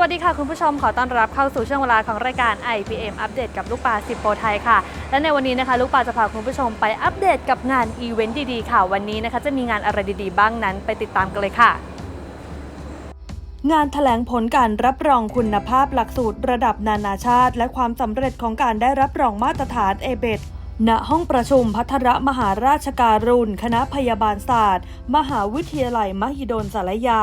วัสดีค่ะคุณผู้ชมขอต้อนรับเข้าสู่ช่วงเวลาของรายการ IPM อัปเดตกับลูกปลาสิบโปรไทยค่ะ และในวันนี้นะคะ ลูกปลาจะพาคุณผู้ชมไปอัปเดตกับงานอีเวนต์ดีๆค่ะ วันนี้นะคะจะมีงานอะไรดีๆ บ้างนั้น ไปติดตามกันเลยค่ะ งานแถลงผลการรับรองคุณภาพหลักสูตรระดับนานาชาติ และความสำเร็จของการได้รับรองมาตรฐานเอเบณห้องประชุมพัทรมหาราชการุณ คณะพยาบาลศาสตร์ มหาวิทยาลัยมหิดลสารยา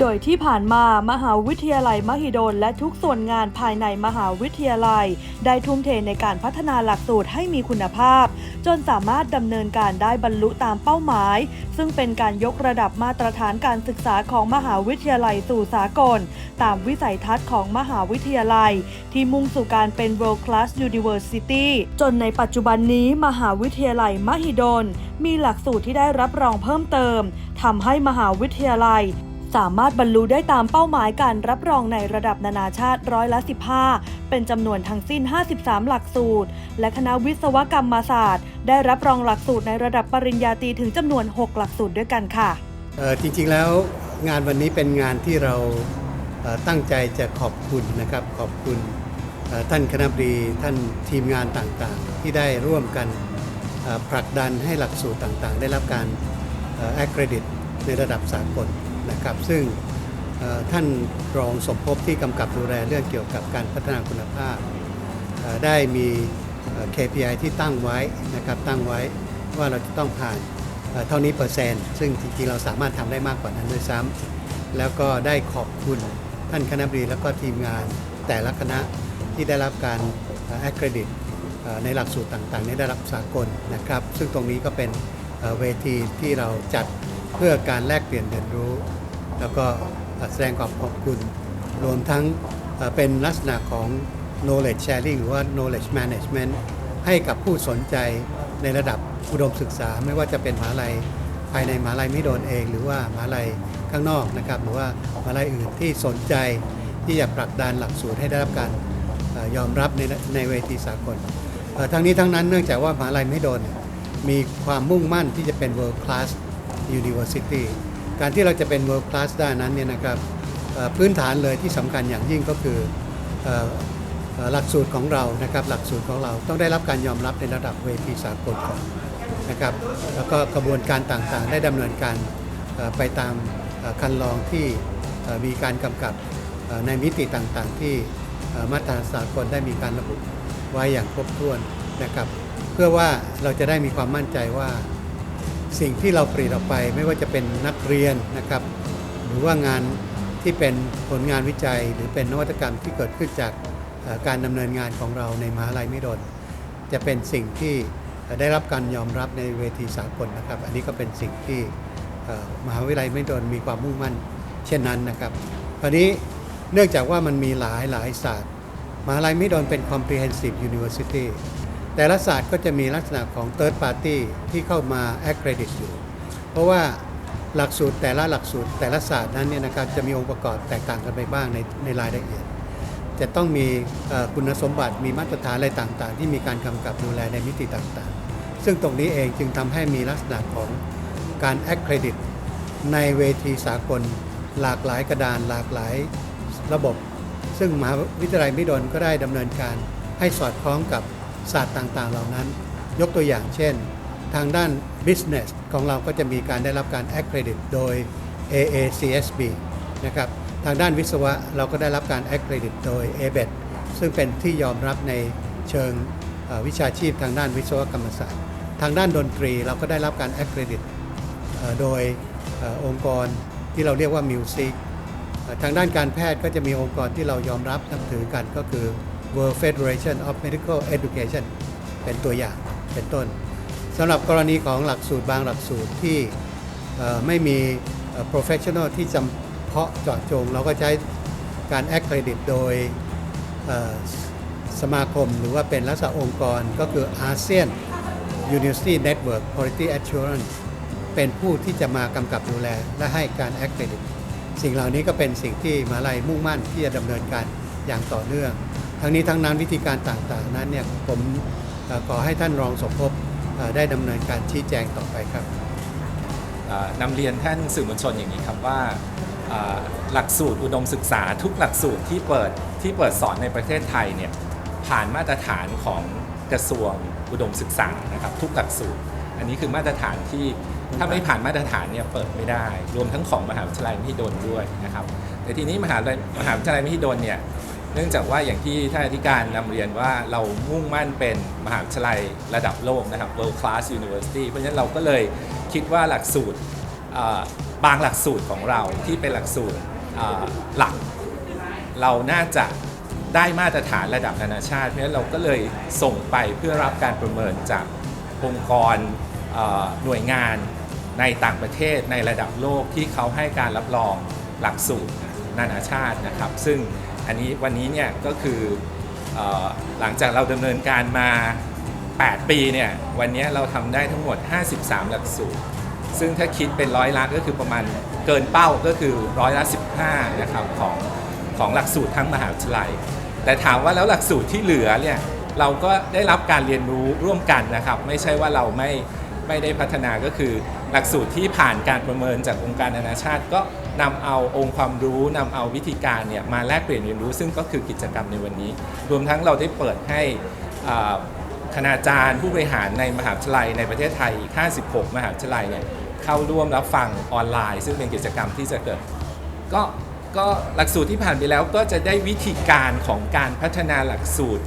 โดยที่ผ่านมามหาวิทยาลัยมหิดลและทุกส่วนงานภายในมหาวิทยาลัย ได้ทุ่มเทในการพัฒนาหลักสูตรให้มีคุณภาพ จนสามารถดำเนินการได้บรรลุตามเป้าหมาย ซึ่งเป็นการยกระดับมาตรฐานการศึกษาของมหาวิทยาลัยสู่สากล ตามวิสัยทัศน์ของมหาวิทยาลัย ที่มุ่งสู่การเป็น world class university จนในปัจจุบันนี้มหาวิทยาลัยมหิดลมีหลักสูตรที่ได้รับรองเพิ่มเติมทำให้มหาวิทยาลัย สามารถบรรลุได้ตามเป้าหมายการรับรองในระดับนานาชาติร้อยละ 15 เป็นจำนวนทั้งสิ้น 53 หลักสูตร และคณะวิศวกรรมศาสตร์ ได้รับรองหลักสูตรในระดับปริญญาตรีถึงจำนวน 6 หลักสูตรด้วยกันค่ะจริงๆแล้วงานวันนี้เป็นงานที่เราตั้งใจจะขอบคุณนะครับขอบคุณท่านคณะบดีท่านทีมงานต่างๆ ที่ได้ร่วมกันผลักดันให้หลักสูตรต่างๆ ได้รับการแอคเครดิตในระดับสากล นะครับ ซึ่งท่านรองสมภพที่กำกับดูแลเรื่องเกี่ยวกับการพัฒนาคุณภาพ ได้มี KPI ที่ตั้งไว้นะครับตั้งไว้ว่าเราจะต้องผ่านเท่านี้เปอร์เซ็นต์ ซึ่งจริงๆเราสามารถทำได้มากกว่านั้นด้วยซ้ำแล้วก็ได้ขอบคุณท่านคณะบดีแล้วก็ทีมงานแต่ละคณะที่ได้รับการแอคเครดิตในหลักสูตรต่างๆในระดับสากลนะครับ ซึ่งตรงนี้ก็เป็นเวทีที่เราจัด เพื่อการแลกเปลี่ยนเรียนรู้ แล้วก็แสดงความขอบคุณ รวมทั้งเป็นลักษณะของ knowledge sharing หรือว่า knowledge management ให้กับผู้สนใจในระดับอุดมศึกษา ไม่ว่าจะเป็นมหาลัยภายในมหาลัยม่โดนเอง หรือว่ามหาลัยข้างนอกนะครับ หรือว่ามหาลัยอื่นที่สนใจที่จะผลักดันหลักสูตรให้ได้รับการยอมรับในในเวทีสากลทั้งนี้ทั้งนั้นเนื่องจากว่ามหาลัยม่โดนมีความมุ่งมั่นที่จะเป็น world class university การที่เราจะเป็น world class ได้นั้นเนี่ยนะครับพื้นฐานเลยที่สำคัญอย่างยิ่งก็คือหลักสูตรของเรานะครับหลักสูตรของเราต้องได้รับการยอมรับในระดับเวทีสากลก่อนนะครับแล้วก็กระบวนการต่างๆ ได้ดำเนินการไปตามคันลองที่มีการกำกับในมิติต่างๆ ที่มาตรฐานสากลได้มีการระบุไว้อย่างครบถ้วนนะครับ เพื่อว่าเราจะได้มีความมั่นใจว่า สิ่งที่เราผลิตออกไปไม่ว่าจะเป็นนักเรียนนะครับ หรือว่างานที่เป็นผลงานวิจัย หรือเป็นนวัตกรรมที่เกิดขึ้นจากการดำเนินงานของเราในมหาลัยมิดลจะเป็นสิ่งที่ได้รับการยอมรับในเวทีสากลนะครับ อันนี้ก็เป็นสิ่งที่มหาวิทยาลัยมิดลมีความมุ่งมั่น เช่นนั้นนะครับคราวนี้เนื่องจากว่ามันมีหลายหลายศาสตร์มหาลัยมิดลเป็น comprehensive university แต่ละศาสตร์ก็จะมีลักษณะของ third party ที่เข้ามา accredit อยู่ เพราะว่าหลักสูตรแต่ละหลักสูตรแต่ละศาสตร์นั้นเนี่ยนะครับจะมีองค์ประกอบแตกต่างกันไปบ้างในในรายละเอียด จะต้องมีคุณสมบัติมีมาตรฐานอะไรต่างๆ ที่มีการกำกับดูแลในมิติต่างๆ ซึ่งตรงนี้เองจึงทำให้มีลักษณะของการ accredit ในเวทีสากล หลากหลายกระดานหลากหลายระบบ ซึ่งมหาวิทยาลัยมิดลก็ได้ดำเนินการให้สอดคล้องกับ ศาสตร์ต่างๆ เหล่านั้น ยกตัวอย่างเช่น ทางด้าน business ของเราก็จะมีการได้รับการ accredit โดย AACSB นะครับทางด้านวิศวะเราก็ได้รับการ accredit โดย ABET ซึ่งเป็นที่ยอมรับในเชิงวิชาชีพทางด้านวิศวกรรมศาสตร์ ทางด้านดนตรีเราก็ได้รับการ accredit โดยองค์กรที่เราเรียกว่า Music ทางด้านการแพทย์ก็จะมีองค์กรที่เรายอมรับนับถือกันก็คือ World Federation of Medical Education เป็นตัวอย่างเป็นต้นสำหรับกรณีของหลักสูตรบางหลักสูตรที่ไม่มี professional ที่จำเพาะเจาะจง เราก็ใช้การ accredit โดยสมาคมหรือว่าเป็นลักษณะองค์กรก็คือ ASEAN University Network Quality Assurance เป็นผู้ที่จะมากำกับดูแลและให้การ accredit สิ่งเหล่านี้ก็เป็นสิ่งที่มหาลัยมุ่งมั่นที่จะดำเนินการอย่างต่อเนื่อง ทั้งนี้ทั้งนั้นวิธีการต่างๆ นั้นเนี่ยผมขอให้ท่านรองสมภพได้ดำเนินการชี้แจงต่อไปครับเอ่อนำเรียนท่านสื่อมวลชนอย่างนี้ครับว่าหลักสูตรอุดมศึกษาทุกหลักสูตรที่เปิดที่เปิดสอนในประเทศไทยเนี่ยผ่านมาตรฐานของกระทรวงอุดมศึกษานะครับทุกหลักสูตร อันนี้คือมาตรฐานที่ถ้าไม่ผ่านมาตรฐานเนี่ยเปิดไม่ได้ รวมทั้งของมหาวิทยาลัยมหิดลด้วยนะครับแต่ทีนี้มหาวิทยาลัยมหาวิทยาลัยมหิดลเนี่ย เนื่องจากว่าอย่างที่ท่านอธิการนำเรียนว่าเรามุ่งมั่นเป็นมหาวิทยาลัยระดับโลกนะครับ world class university เพราะฉะนั้นเราก็เลยคิดว่าหลักสูตรบางหลักสูตรของเราที่เป็นหลักสูตรหลัก เราน่าจะได้มาตรฐานระดับนานาชาติ เพราะฉะนั้นเราก็เลยส่งไปเพื่อรับการประเมินจากองค์กรหน่วยงานในต่างประเทศในระดับโลกที่เขาให้การรับรองหลักสูตรนานาชาตินะครับ ซึ่ง อันนี้วันนี้เนี่ยก็คืออหลังจากเราดำเนินการมา 8 ปีเนี่ยวันนี้เราทำได้ทั้งหมด 53 หลักสูตร ซึ่งถ้าคิดเป็นร้อยล้านก็คือประมาณเกินเป้าก็คือร้อยละ 15นะครับของของหลักสูตรทั้งมหาวิทยาลัย แต่ถามว่าแล้วหลักสูตรที่เหลือเนี่ยเราก็ได้รับการเรียนรู้ร่วมกันนะครับ ไม่ใช่ว่าเราไม่ไม่ได้พัฒนาก็คือหลักสูตรที่ผ่านการประเมินจากองค์การนานาชาติก็ นำเอาองค์ความรู้นำเอาวิธีการเนี่ยมาแลกเปลี่ยนเรียนรู้ ซึ่งก็คือกิจกรรมในวันนี้ รวมทั้งเราได้เปิดให้คณาจารย์ผู้บริหารในมหาวิทยาลัยในประเทศไทยอีก 56 มหาวิทยาลัยเนี่ยเข้าร่วมรับฟังออนไลน์ ซึ่งเป็นกิจกรรมที่จะเกิด ก็ก็หลักสูตรที่ผ่านไปแล้วก็จะได้วิธีการของการพัฒนาหลักสูตร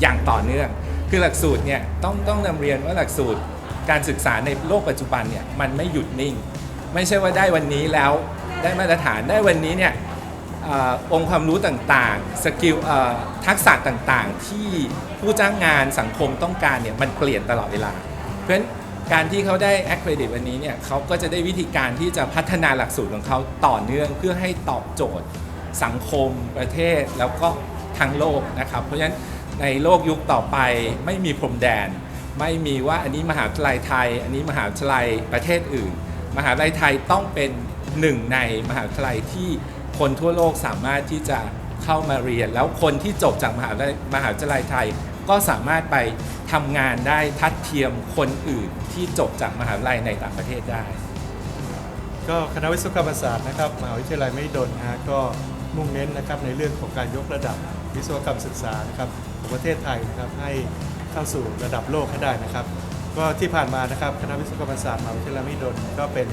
อย่างต่อเนื่อง คือหลักสูตรเนี่ยต้องต้องนำเรียนว่าหลักสูตรการศึกษาในโลกปัจจุบันเนี่ยมันไม่หยุดนิ่ง ไม่ใช่ว่าได้วันนี้แล้ว ได้มาตรฐานได้วันนี้เนี่ยอองค์ความรู้ต่างๆ สกิลทักษะต่างๆ ที่ผู้จ้างงานสังคมต้องการเนี่ยมันเปลี่ยนตลอดเวลา เพราะฉะนั้นการที่เขาได้ accredit วันนี้เนี่ยเขาก็จะได้วิธีการที่จะพัฒนาหลักสูตรของเขาต่อเนื่องเพื่อให้ตอบโจทย์ สังคมประเทศแล้วก็ทั้งโลกนะครับ เพราะฉะนั้นในโลกยุคต่อไปไม่มีพรมแดน ไม่มีว่าอันนี้มหาวิทยาลัยไทย อันนี้มหาวิทยาลัยประเทศอื่น มหาวิทยาลัยไทยต้องเป็น หนึ่งในมหาวิทยาลัยที่คนทั่วโลกสามารถที่จะเข้ามาเรียน แล้วคนที่จบจากมหาวิทยาลัยมหาวิทยาลัยไทย ก็สามารถไปทำงานได้ทัดเทียมคนอื่นที่จบจากมหาวิทยาลัยในต่างประเทศได้ ก็คณะวิศวกรรมศาสตร์นะครับมหาวิทยาลัยมหิดลนะฮะก็มุ่งเน้นนะครับในเรื่องของการยกระดับวิศวกรรมศึกษานะครับของประเทศไทยนะครับให้เข้าสู่ระดับโลกให้ได้นะครับ ก็ที่ผ่านมานะครับคณะวิศวกรรมศาสตร์มหาวิทยาลัยมหิดลก็เป็น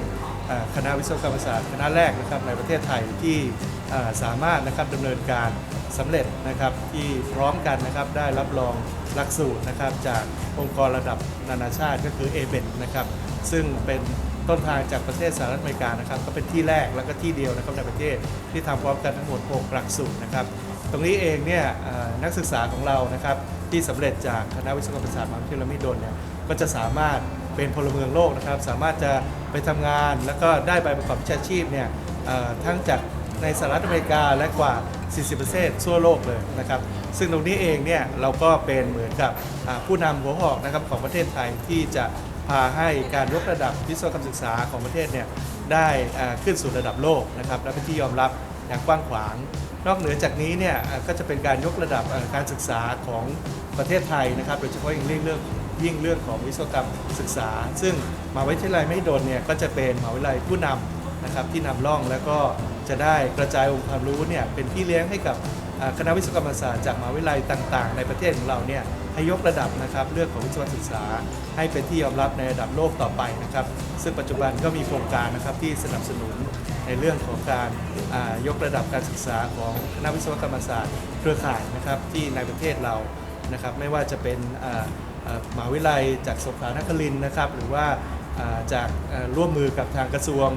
คณะวิศวกรรมศาสตร์คณะแรกนะครับในประเทศไทยที่สามารถนะครับดำเนินการสำเร็จนะครับที่พร้อมกันนะครับได้รับรองหลักสูตรนะครับจากองค์กรระดับนานาชาติก็คือ a b e t นนะครับซึ่งเป็นต้นทางจากประเทศสหรัฐอเมริกานะครับก็เป็นที่แรกแล้วก็ที่เดียวนะครับในประเทศที่ทำพร้อมกันทั้งหมด 6 หลักสูตรนะครับตรงนี้เองเนี่ยนักศึกษาของเรานะครับที่สำเร็จจากคณะวิศวกรรมศาสตร์มหาวิทยาลัยมิดลเนี่ยก็จะสามารถ เป็นพลเมืองโลกนะครับ สามารถจะไปทำงาน แล้วก็ได้ใบประกอบวิชาชีพเนี่ยทั้งจากในสหรัฐอเมริกาและกว่า 40ประเทศทั่วโลกเลยนะครับ ซึ่งตรงนี้เองเนี่ยเราก็เป็นเหมือนกับผู้นำหัวหอกนะครับของประเทศไทยที่จะพาให้การยกระดับวิศวกรรมศึกษาของประเทศเนี่ยได้ขึ้นสู่ระดับโลกนะครับและเป็นที่ยอมรับอย่างกว้างขวาง นอกเหนือจากนี้เนี่ยก็จะเป็นการยกระดับการศึกษาของประเทศไทยนะครับ โดยเฉพาะอย่างยิ่งเรื่อง ยิ่งเรื่องของวิศวกรรมศึกษา ซึ่งมหาวิทยาลัยไม่ดนเนี่ยก็จะเป็นมหาวิทยาลัยผู้นำนะครับที่นำร่องแล้วก็จะได้กระจายองค์ความรู้เนี่ยเป็นพี่เลี้ยงให้กับคณะวิศวกรรมศาสตร์จากมหาวิทยาลัยต่างๆ ในประเทศของเราเนี่ยให้ยกระดับนะครับเรื่องของวิศวศึกษา ให้เป็นที่ยอมรับในระดับโลกต่อไปนะครับ ซึ่งปัจจุบันก็มีโครงการนะครับที่สนับสนุนในเรื่องของการยกระดับการศึกษาของคณะวิศวกรรมศาสตร์ เครือข่ายนะครับที่ในประเทศเรานะครับไม่ว่าจะเป็น มหาวิทยาลัยจากสงขลานครินทร์นะครับหรือว่าจากร่วมมือกับทางกระทรวง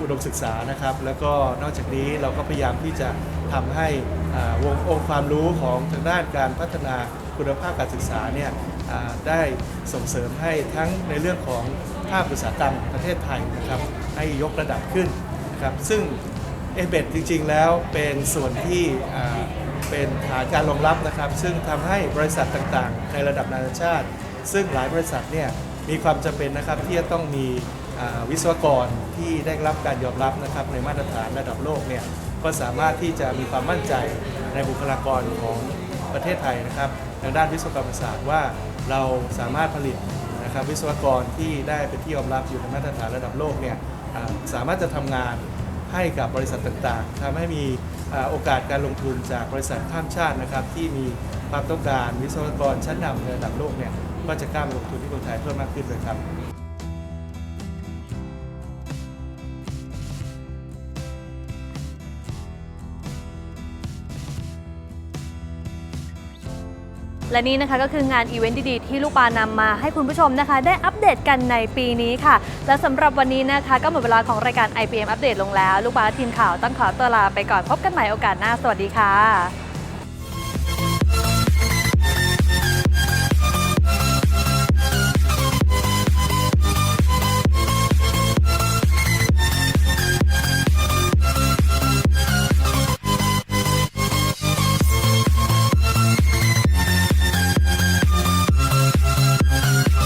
อุดมศึกษานะครับ แล้วก็นอกจากนี้เราก็พยายามที่จะทำให้วงองค์ความรู้ของทางด้านการพัฒนาคุณภาพการศึกษาเนี่ยได้ส่งเสริมให้ทั้งในเรื่องของภาคอุตสาหกรรมประเทศไทยนะครับให้ยกระดับขึ้นนะครับซึ่งเอเบจริงๆแล้วเป็นส่วนที่ เป็นฐานการรองรับนะครับ ซึ่งทำให้บริษัทต่างๆ ในระดับนานาชาติ ซึ่งหลายบริษัทเนี่ยมีความจำเป็นนะครับที่จะต้องมีวิศวกรที่ได้รับการยอมรับนะครับในมาตรฐานระดับโลกเนี่ยก็สามารถที่จะมีความมั่นใจในบุคลากรของประเทศไทยนะครับทางด้านวิศวกรรมศาสตร์ว่าเราสามารถผลิตนะครับวิศวกรที่ได้เป็นที่ยอมรับอยู่ในมาตรฐานระดับโลกเนี่ยสามารถจะทำงาน ให้กับบริษัทต่างๆทำให้มีโอกาสการลงทุนจากบริษัทข้ามชาตินะครับที่มีความต้องการวิศวกรชั้นนำในระดับโลกเนี่ยก็จะกล้ามาลงทุนที่เมืองไทยเพิ่มมากขึ้นเลยครับ และนี่นะคะก็คืองานอีเวนต์ดีๆ ที่ลูกปานำมาให้คุณผู้ชมนะคะ ได้อัปเดตกันในปีนี้ค่ะ และสำหรับวันนี้นะคะ ก็หมดเวลาของรายการ IPM อัปเดตลงแล้ว ลูกปาและทีมข่าวต้องขอตัวลาไปก่อนพบกันใหม่โอกาสหน้า สวัสดีค่ะ